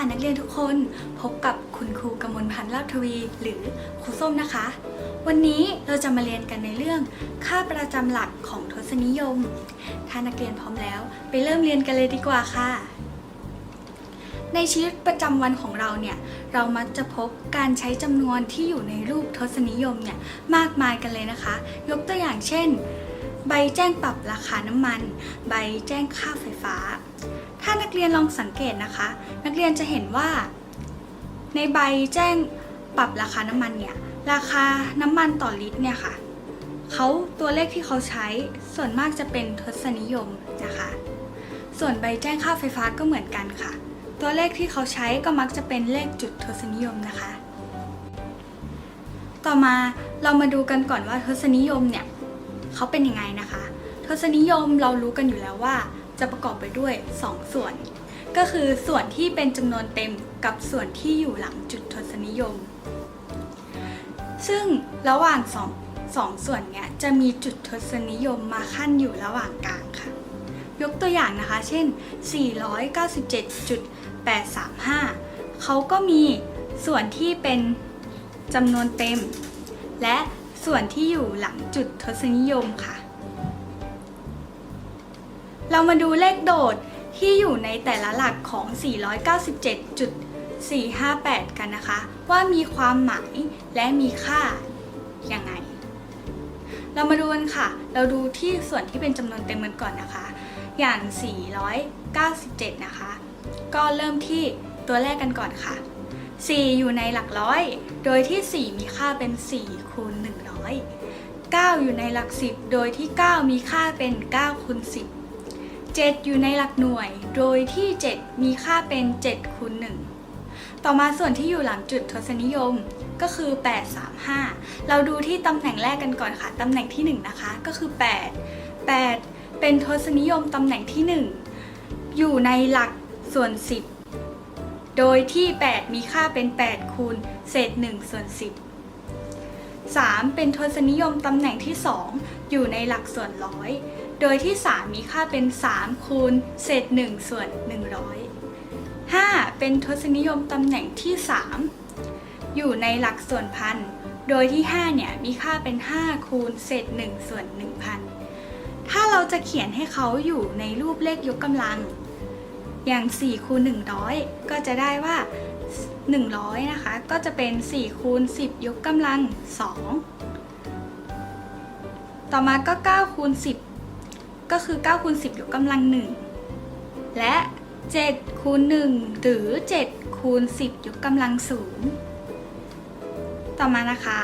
ค่ะนักเรียนทุกคนพบกับคุณครูกมลพันธ์ลาภทวี หรือครูส้มนะคะ วันนี้เราจะมาเรียนกันในเรื่อง ค่าประจำหลักของทศนิยม ถ้านักเรียนพร้อมแล้ว ไปเริ่มเรียนกันเลยดีกว่าค่ะ ในชีวิตประจำวันของเราเนี่ย เรามักจะพบการใช้จำนวนที่อยู่ในรูปทศนิยมเนี่ยมากมายกันเลยนะคะ ยกตัวอย่างเช่น ใบแจ้งปรับราคาน้ำมัน ใบแจ้งค่าไฟฟ้า ถ้านักเรียนลองสังเกตนะคะ นักเรียนจะเห็นว่า ในใบแจ้งปรับราคาน้ำมันเนี่ย ราคาน้ำมันต่อลิตรเนี่ยค่ะเขาตัวเลขที่เขาใช้ส่วนมากจะเป็นทศนิยมนะคะ ส่วนใบแจ้งค่าไฟฟ้าก็เหมือนกันค่ะ ตัวเลขที่เขาใช้ก็มักจะเป็นเลขจุดทศนิยมนะคะ ต่อมาเรามาดูกันก่อนว่าทศนิยมเนี่ยเขาเป็นยังไงนะคะ ทศนิยมเรารู้กันอยู่แล้วว่า จะประกอบไปด้วย 2 ส่วน ก็คือส่วนที่เป็นจำนวนเต็มกับส่วนที่อยู่หลังจุดทศนิยม ซึ่งระหว่างสองสองส่วนเนี้ยจะมีจุดทศนิยมมาขั้นอยู่ระหว่างกลางค่ะ ยกตัวอย่างนะคะ เช่น 497.835 เขาก็มีส่วนที่เป็นจำนวนเต็ม และส่วนที่อยู่หลังจุดทศนิยมค่ะ เรามาดูเลขโดดที่อยู่ในแต่ละหลักของ 497.458 กันนะคะ ว่ามีความหมายและมีค่ายังไง เรามาดูกันค่ะ เราดูที่ส่วนที่เป็นจำนวนเต็มกันก่อนนะคะ อย่าง 497 นะคะ ก็เริ่มที่ตัวแรกกันก่อนค่ะ 4 อยู่ในหลักร้อย โดยที่ 4 มีค่าเป็น 4 คูณ 100 9 อยู่ในหลัก 10 โดยที่ 9 มีค่าเป็น9คูณ10 7 อยู่ในหลักหน่วย โดยที่ 7 มีค่าเป็น7คูณ1ต่อมาส่วนที่อยู่หลังจุดทศนิยมก็คือ 835 เราดูที่ตำแหน่งแรกกันก่อนค่ะ ตำแหน่งที่ 1 นะคะ ก็คือ 8 8 เป็นทศนิยมตำแหน่งที่ 1 อยู่ในหลักส่วน 10 โดยที่ 8 มีค่าเป็น 8 คูณเศษ 1 ส่วน 10 3 เป็นทศนิยมตำแหน่งที่ 2 อยู่ในหลักส่วนร้อย โดยที่ 3 มีค่าเป็น 3 คูณเศษ 1 ส่วน 100 5 เป็นทศนิยมตำแหน่งที่ 3 อยู่ในหลักส่วนพัน โดยที่ 5 เนี่ย มีค่าเป็น 5 คูณเศษ 1 ส่วน 1,000 ถ้าเราจะเขียนให้เขาอยู่ในรูปเลขยกกำลัง อย่าง 4 คูณ 100 ก็จะได้ว่า 100 นะคะ ก็จะเป็น 4 คูณ 10 ยกกำลัง 2 ต่อมาก็ 9 คูณ 10 ก็คือ9คูณ10 ยกกำลัง 1 และ 7คูณ1หรือ 7คูณ10 ยกกำลัง 0 ต่อมานะคะ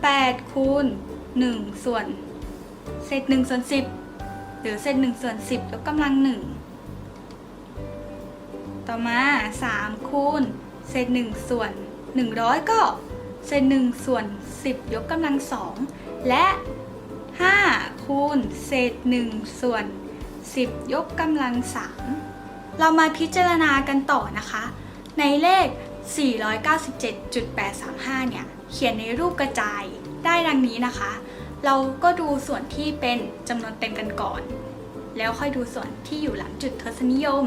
8คูณ1ส่วนเศษ1ส่วน10 หรือเศษ1ส่วน10 ยกกำลัง 1 ต่อมา3คูณเศษ1ส่วน 100 ก็เศษ1ส่วน 10 ยกกำลัง 2 และ 5คูณเศษ 1 ส่วน 10 ยกกำลัง 3 เรามาพิจารณากันต่อนะคะ ในเลข 497.835 เนี่ย เขียนในรูปกระจายได้ดังนี้นะคะ เราก็ดูส่วนที่เป็นจำนวนเต็มกันก่อน แล้วค่อยดูส่วนที่อยู่หลังจุดทศนิยม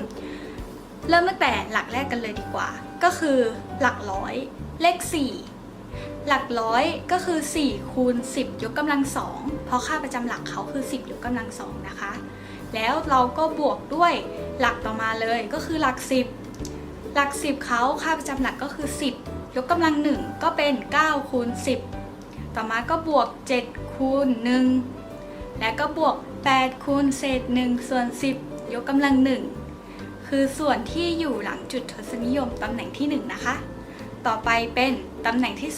เริ่มตั้งแต่หลักแรกกันเลยดีกว่า ก็คือหลักร้อย เลข 4 หลักร้อยก็คือ4คูณ10 ยกกำลัง2เพราะค่าประจำหลักเขาคือ 10 ยกกำลัง2นะคะ แล้วเราก็บวกด้วยหลักต่อมาเลยก็คือหลัก 10 หลัก 10เขาค่าประจำหลักก็คือ 10 ยกกำลัง1ก็เป็น9คูณ10 ต่อมาก็บวก7คูณ1และก็บวก8คูณเศษ1ส่วน 10 ยกกำลัง1คือส่วนที่อยู่หลังจุดทศนิยมตำแหน่งที่ 1 นะคะ ต่อไปเป็นตำแหน่งที่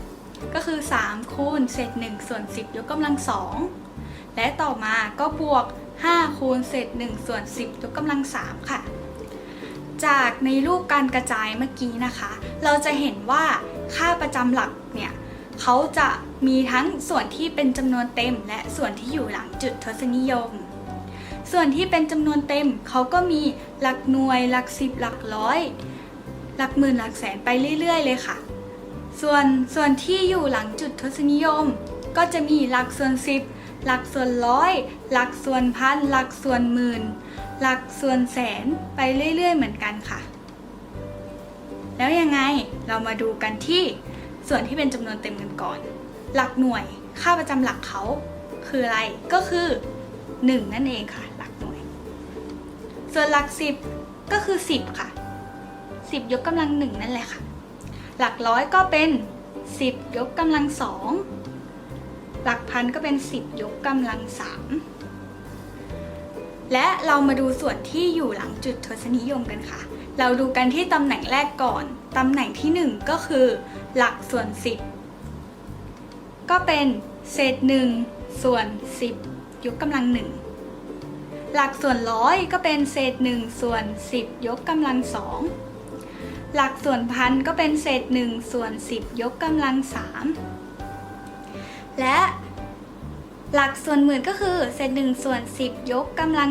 2 ก็คือ 3 คูณเศษ1ส่วน10 ยกกำลัง2และต่อมาก็บวก 5 คูณเศษ1ส่วน10 ยกกำลัง3ค่ะ จากในรูปการกระจายเมื่อกี้นะคะ เราจะเห็นว่าค่าประจำหลักเนี่ยเขาจะมีทั้งส่วนที่เป็นจำนวนเต็ม และส่วนที่อยู่หลังจุดทศนิยม ส่วนที่เป็นจำนวนเต็มเขาก็มีหลักหน่วยหลักสิบหลักร้อย หลักหมื่นหลักแสนไปเรื่อย ๆ เลยค่ะ ส่วนส่วนที่อยู่หลังจุดทศนิยม ก็จะมีหลักส่วนสิบหลักส่วนร้อย หลักส่วนพัน หลักส่วนหมื่น หลักส่วนแสนไปเรื่อย ๆ เหมือนกันค่ะ แล้วยังไงเรามาดูกันที่ส่วนที่เป็นจำนวนเต็มกันก่อน หลักหน่วยค่าประจำหลักเขาคืออะไรก็คือ 1 นั่นเองค่ะ หลักหน่วย ส่วนหลัก 10 ก็คือ 10 ค่ะ 10 ยกกำลังหนึ่งนั่นแหละค่ะ หลักร้อยก็เป็น 10 ยกกำลังสองหลักพันก็เป็น 10 ยกกำลังสามและเรามาดูส่วนที่อยู่หลังจุดทศนิยมกันค่ะ เราดูกันที่ตำแหน่งแรกก่อน ตำแหน่งที่ 1 ก็คือ หลักส่วน 10 ก็เป็นเศษ 1 ส่วน 10 ยกกำลังหนึ่งหลักส่วนร้อยก็เป็นเศษ 1 ส่วน 10 ยกกำลังสอง หลักส่วนพันก็เป็นเศษ1ส่วน10 ยกกำลังสามและหลักส่วนหมื่นก็คือเศษ1ส่วน10 ยกกำลัง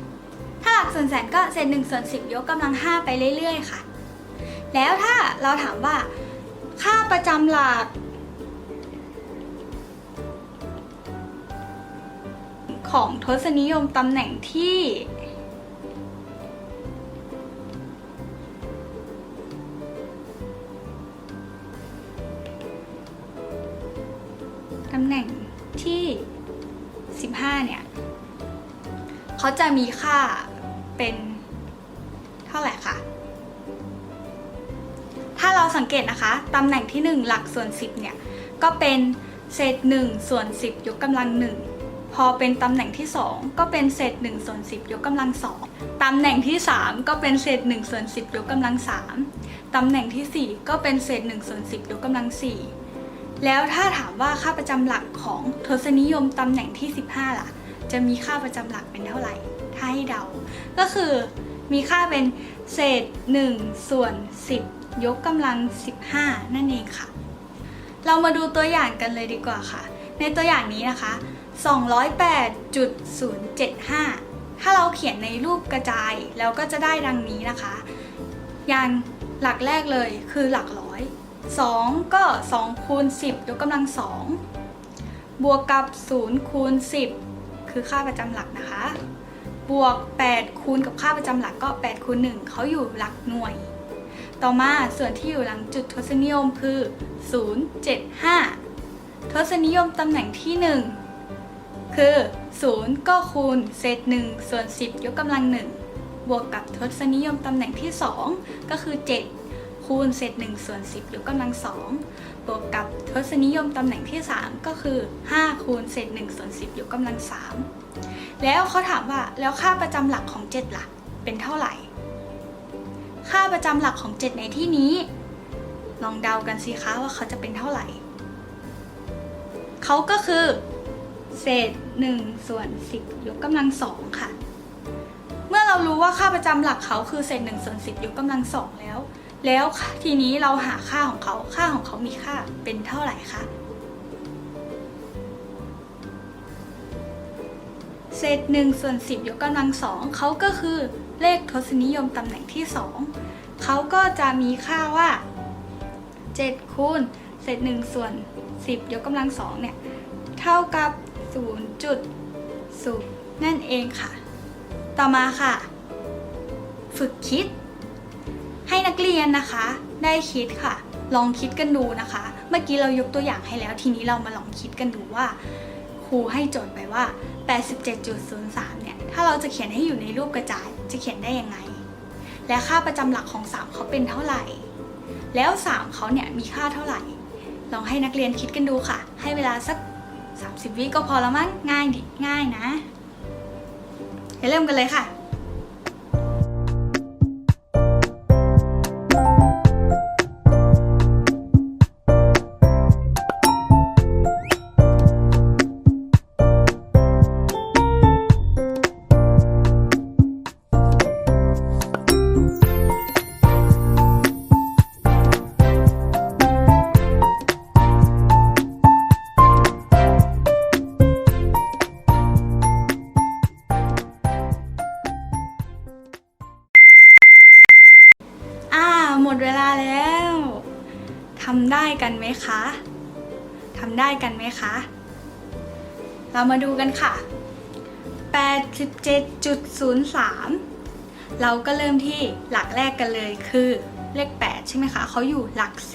4 ถ้าหลักส่วนแสนก็เศษ1ส่วน10 ยกกำลัง 5 ไปเรื่อยๆ ค่ะ แล้วถ้าเราถามว่า ค่าประจำหลักของทศนิยมตำแหน่งที่ เขาจะมีค่าเป็นเท่าไหร่คะถ้าเราสังเกตนะคะตำแหน่งที่ 1 หลักส่วน 10 เนี่ย ก็เป็นเศษ1ส่วน 10 ยกกำลัง 1 พอเป็นตำแหน่งที่ 2 ก็เป็นเศษ1ส่วน 10 ยกกำลัง 2ตำแหน่งที่ 3 ก็เป็นเศษ1ส่วน 10 ยกกำลัง 3ตำแหน่งที่ 4 ก็เป็นเศษ1ส่วน 10 ยกกำลัง 4 แล้วถ้าถามว่าค่าประจำหลักของทศนิยมตำแหน่งที่ 15 ล่ะ จะมีค่าประจำหลักเป็นเท่าไหร่ ถ้าให้เดา ก็คือมีค่าเป็นเศษ 1 ส่วน 10 ยกกำลัง 15 นั่นเองค่ะ เรามาดูตัวอย่างกันเลยดีกว่าค่ะ ในตัวอย่างนี้นะคะ 208.075 ถ้าเราเขียนในรูปกระจายแล้วก็จะได้ดังนี้นะคะ อย่างหลักแรกเลยคือหลักร้อย 2 ก็ 2 คูณ 10 ยกกำลัง 2 บวกกับ 0 คูณ 10 คือค่าประจำหลักนะคะ บวก 8 คูณกับค่าประจำหลักก็ 8 คูณ 1เขาอยู่หลักหน่วย ต่อมาส่วนที่อยู่หลังจุดทศนิยมคือ 075 ทศนิยมตำแหน่งที่ 1 คือ 0 ก็คูณเศษ 1 ส่วน 10 ยกกำลัง 1 บวกกับทศนิยมตำแหน่งที่ 2 ก็คือ 7 คูณเศษ1ส่วน10 ยกกำลัง2บวกกับทศนิยมตำแหน่งที่ 3 ก็คือ 5 คูณเศษ1ส่วน10 ยกกำลัง3แล้วเขาถามว่าแล้วค่าประจำหลักของ7ล่ะเป็นเท่าไหร่ ค่าประจำหลักของ 7 ในที่นี้ ลองเดากันสิคะว่าเขาจะเป็นเท่าไหร่ เขาก็คือ เศษ1ส่วน10 ยกกำลัง2ค่ะ เมื่อเรารู้ว่าค่าประจำหลักเขาคือเศษ1ส่วน10 ยกกำลัง2แล้ว แล้วทีนี้เราหาค่าของเขา ค่าของเขามีค่าเป็นเท่าไหร่คะเศษ1ส่วน10 ยกกำลัง2เขาก็คือเลขทศนิยมตำแหน่งที่ 2เขาก็จะมีค่าว่า 7 คูณเศษ1ส่วน 10 ยกกำลัง2เนี่ย เท่ากับ 0.0 นั่นเองค่ะ ต่อมาค่ะ ฝึกคิด ให้นักเรียนนะคะ ได้คิดค่ะ ลองคิดกันดูนะคะ เมื่อกี้เรายกตัวอย่างให้แล้ว ทีนี้เรามาลองคิดกันดูว่า ครูให้โจทย์ไปว่า 87.03 เนี่ย ถ้าเราจะเขียนให้อยู่ในรูปกระจาย จะเขียนได้ยังไง และค่าประจำหลักของ 3 เขาเป็นเท่าไหร่ แล้ว 3 เขาเนี่ยมีค่าเท่าไหร่ ลองให้นักเรียนคิดกันดูค่ะ ให้เวลาสัก 30 วิก็พอแล้วมั้ง ง่ายดิ ง่ายนะเริ่มกันเลยค่ะ มาดูกันค่ะ 87.03 เราก็เริ่มที่หลักแรกกันเลยคือเลข 8 ใช่ไหมคะเขาอยู่หลัก 10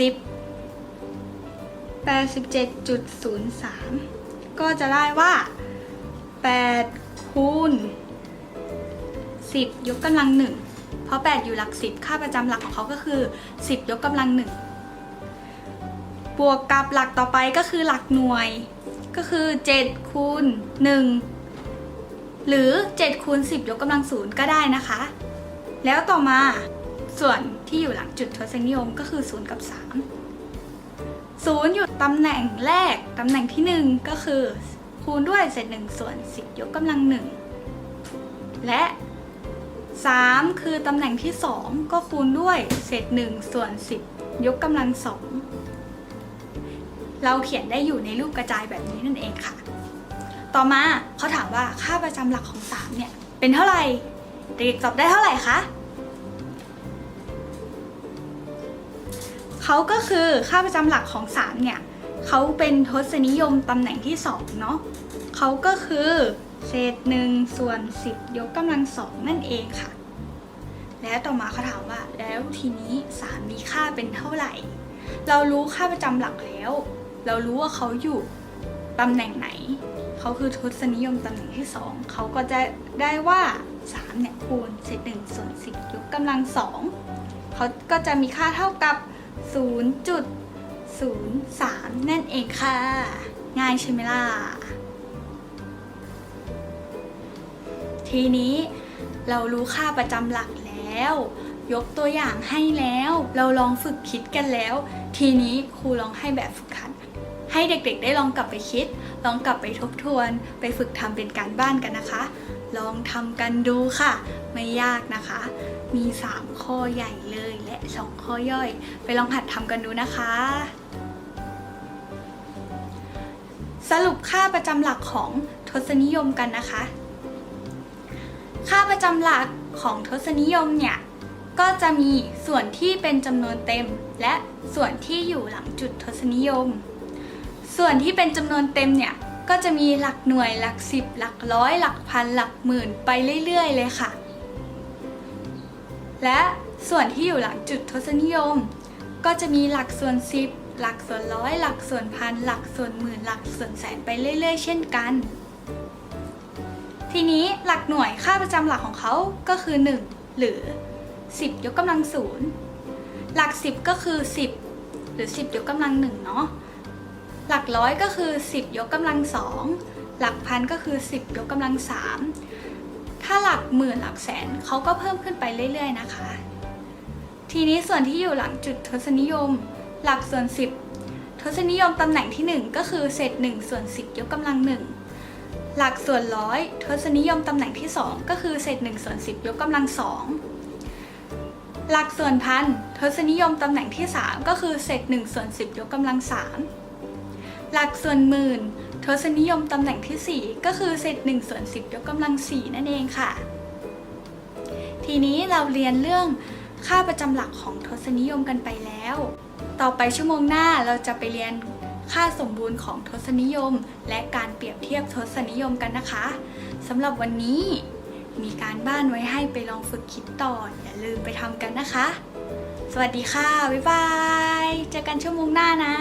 87.03 ก็จะได้ว่า 8 คูณ 10 ยกกำลัง 1 เพราะ 8 อยู่หลัก 10 ค่าประจำหลักของเขาก็คือ 10 ยกกำลัง 1 บวกกับหลักต่อไปก็คือหลักหน่วย ก็คือ7คูณ1หรือ7คูณ10 ยกกำลัง0ก็ได้นะคะ แล้วต่อมาส่วนที่อยู่หลังจุดทศนิยมก็คือ 0 กับ 3 0 อยู่ตำแหน่งแรก ตำแหน่งที่ 1 ก็คือ คูณด้วยเศษ1ส่วน 10 ยกกำลัง 1 และ 3 คือตำแหน่งที่ 2 ก็คูณด้วยเศษ1ส่วน 10 ยกกำลัง 2 เราเขียนได้อยู่ในรูปกระจายแบบนี้นั่นเองค่ะ ต่อมาเขาถามว่าค่าประจำหลักของ 3 เนี่ย เป็นเท่าไหร่ เด็กๆตอบได้เท่าไหร่คะเขาก็คือค่าประจำหลักของ 3 เนี่ยเขาเป็นทศนิยมตำแหน่งที่ 2 เนาะเขาก็คือเศษ1ส่วน 10 ยกกำลัง2นั่นเองค่ะ แล้วต่อมาเขาถามว่า แล้วทีนี้ 3 มีค่าเป็นเท่าไหร่ เรารู้ค่าประจำหลักแล้ว เรารู้ว่าเขาอยู่ตำแหน่งไหน เขาคือทศนิยมตำแหน่งที่ 2 เขาก็จะได้ว่า 3 เนี่ยคูณเศษ1ส่วน10ยกกำลัง2เขาก็จะมีค่าเท่ากับ 0.03 นั่นเองค่ะ ง่ายใช่ไหมล่ะ ทีนี้เรารู้ค่าประจำหลักแล้ว ยกตัวอย่างให้แล้ว เราลองฝึกคิดกันแล้ว ทีนี้ครูลองให้แบบฝึกหัด ให้เด็กๆ ได้ลองกลับไปคิด ลองกลับไปทบทวน ไปฝึกทำเป็นการบ้านกันนะคะ ลองทำกันดูค่ะ ไม่ยากนะคะ มี 3 ข้อใหญ่เลยและ 2 ข้อย่อย ไปลองหัดทำกันดูนะคะ สรุปค่าประจำหลักของทศนิยมกันนะคะ ค่าประจำหลักของทศนิยมเนี่ยก็จะมีส่วนที่เป็นจำนวนเต็ม และส่วนที่อยู่หลังจุดทศนิยม ส่วนที่เป็นจำนวนเต็มเนี่ยก็จะมีหลักหน่วยหลักสิบหลักร้อยหลักพันหลักหมื่นไปเรื่อยๆเลยค่ะ และส่วนที่อยู่หลังจุดทศนิยม ก็จะมีหลักส่วน10หลักส่วนร้อยหลักส่วนพันหลักส่วนหมื่นหลักส่วนแสนไปเรื่อย ๆ เช่นกัน ทีนี้หลักหน่วยค่าประจำหลักของเขาก็คือ 1 หรือ 10 ยกกำลังศูนย์หลัก 10 ก็คือ 10 หรือ 10 ยกกำลังหนึ่งเนาะ หลักร้อยก็คือ 10 ยกกำลังสองหลักพันก็คือ 10 ยกกำลังสามถ้าหลักหมื่นหลักแสนเขาก็เพิ่มขึ้นไปเรื่อย ๆ นะคะ ทีนี้ส่วนที่อยู่หลังจุดทศนิยม หลักส่วน 10 ทศนิยมตำแหน่งที่ 1 ก็คือเศษ1ส่วน 10 ยกกำลังหนึ่งหลักส่วนร้อยทศนิยมตำแหน่งที่ 2 ก็คือเศษ1ส่วน10 ยกกำลังสองหลักส่วนพันทศนิยมตำแหน่งที่ 3 ก็คือเศษ1ส่วน10 ยกกำลังสาม หลักส่วนหมื่น ทศนิยมตำแหน่งที่ 4 ก็คือเศษ1ส่วน10 ยกกำลัง 4 นั่นเองค่ะ ทีนี้เราเรียนเรื่องค่าประจำหลักของทศนิยมกันไปแล้ว ต่อไปชั่วโมงหน้าเราจะไปเรียนค่าสมบูรณ์ของทศนิยม และการเปรียบเทียบทศนิยมกันนะคะสำหรับวันนี้มีการบ้านไว้ให้ไปลองฝึกคิดต่ออย่าลืมไปทำกันนะคะ สวัสดีค่ะ บ๊ายบาย เจอกันชั่วโมงหน้านะ